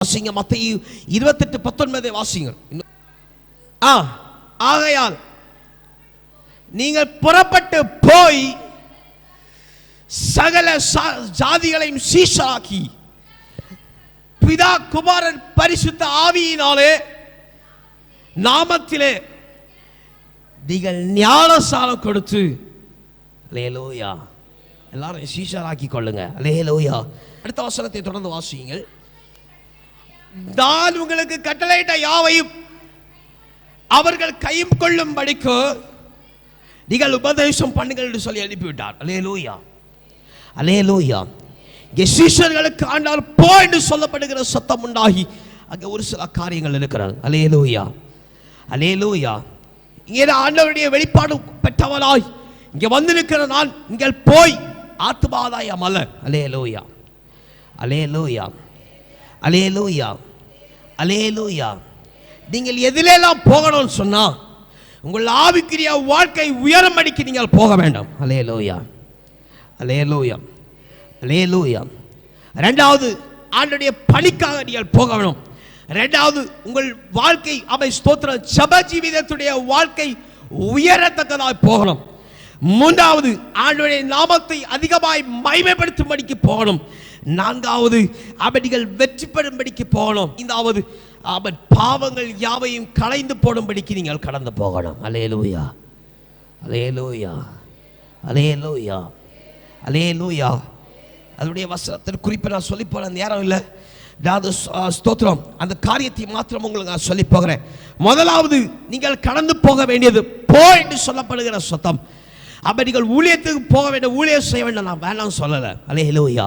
வாசிங்க மத்திய இருபத்தெட்டு பத்தொன்பதை வாசிங்க ஆ ஆகையால் நீங்கள் புறப்பட்டு போய் சகல ஜாதிகளையும் சீசாக்கி பிதா குமாரன் பரிசுத்த ஆவியினாலே நாமத்திலே நீங்கள் ஞானசாலம் கொடுத்து லேலோயா எல்லாரும் சீஷராக்கி கொள்ளுங்க. லேலோயா அடுத்த வசனத்தை தொடர்ந்து வாசியுங்கள். நான் உங்களுக்கு கட்டளையிட்ட யாவையும் அவர்கள் கையும் கொள்ளும் படிக்கு நீங்கள் உபதேசம் பண்ணுங்கள் என்று சொல்லி அனுப்பிவிட்டார் அலேலூயா அலேலூயா இங்கே எசீஷர்களுக்கு ஆண்டால் போ என்று சொல்லப்படுகிற சத்தம் உண்டாகி அங்கே ஒரு சில காரியங்கள் லோயா அலே லோயா இங்கே ஆண்டவருடைய வெளிப்பாடு பெற்றவனாய் இங்கே வந்திருக்கிற நான் நீங்கள் போய் ஆத்மாதாயம் அல்ல அலேலூயா அலே லூயா அலேலூயா நீங்கள் எதிலெல்லாம் போகணும்னு சொன்னால் உங்கள் ஆவிக்குரிய வாழ்க்கை உயரம் அடிக்க நீங்கள் போக வேண்டாம். அலேலூயா அலேலூயா அலேலூயா ரெண்டாவது ஆண்டுடைய பணிக்காக நீங்கள் போக வேணும். ரெண்டாவது உங்கள் வாழ்க்கை அவை ஸ்தோத்திர சப ஜீவிதத்துடைய வாழ்க்கை உயரத்தக்கதாக போகணும். மூன்றாவது ஆண்டுடைய நாமத்தை அதிகமாய் மைமைப்படுத்தும்படிக்கு போகணும். நான்காவது அபடிகள் வெற்றி பெறும்படிக்கு போகணும். ஐந்தாவது அவன் பாவங்கள் யாவையும் களைந்து போடும்படிக்கு நீங்கள் கடந்து போகணும். அலே லூயா அலே லூயா அலே லூயா அலே லூயா அதனுடைய வசனத்தின் குறிப்பை நான் சொல்லி போற நேரம் இல்லை. ஏதாவது ஸ்தோத்திரம். அந்த காரியத்தை மாத்திரம் உங்களுக்கு நான் சொல்லி போகிறேன். முதலாவது நீங்கள் கடந்து போக வேண்டியது போ என்று சொல்லப்படுகிற சொத்தம். அப்ப நீங்கள் ஊழியத்துக்கு போக வேண்டிய ஊழியம் செய்ய வேண்டாம். நான் வேணாம் சொல்லலை. அலேலூயா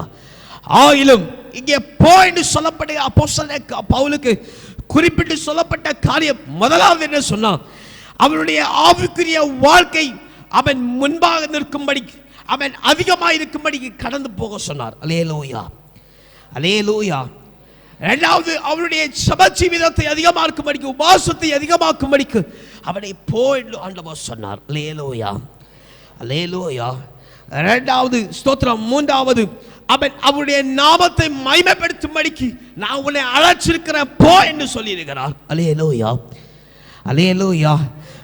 ஆயிலும் இங்கே போ என்று சொல்லப்படுகிற அப்போஸ்தலனாகிய பவுலுக்கு குறிப்பிட்டு சொல்லப்பட்ட காரியம் முதலாவது என்ன சொன்னான்? அவனுடைய ஆவிக்குரிய வாழ்க்கை அவன் முன்பாக நிற்கும்படி அவன் அதிகமாக இருக்கும்படிக்கு கடந்து போக சொன்னார். அலேலூயா அலேலூயா இரண்டாவது அவனுடைய சப ஜீவிதத்தை அதிகமாக்கும்படிக்கு உபாசத்தை அதிகமாக்கும்படிக்கு அவனை போ என்று ஆண்டவர் சொன்னார். லேலோயா அலேலூயா இரண்டாவது ஸ்தோத்திரம். மூன்றாவது அவன் அவருடைய நாமத்தை மைமைப்படுத்தும்படிக்கு நான் உன்னை அழைச்சிருக்கிறேன் போ என்று சொல்லியிருக்கிறார். அலேலூயா அலேலூயா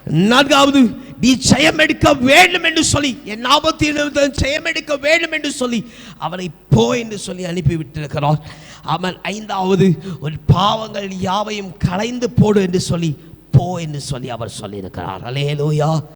நான்காவது நீ ஜெயம் எடுக்க வேண்டும் என்று சொல்லி என் நாமத்தின் ஜெயம் எடுக்க வேண்டும் என்று சொல்லி அவனை போ என்று சொல்லி அனுப்பிவிட்டிருக்கிறார். அவன் ஐந்தாவது ஒரு பாவங்கள் யாவையும் களைந்து போடு என்று சொல்லி போ என்று சொல்லி அவர் சொல்லியிருக்கிறார். அலேலூயா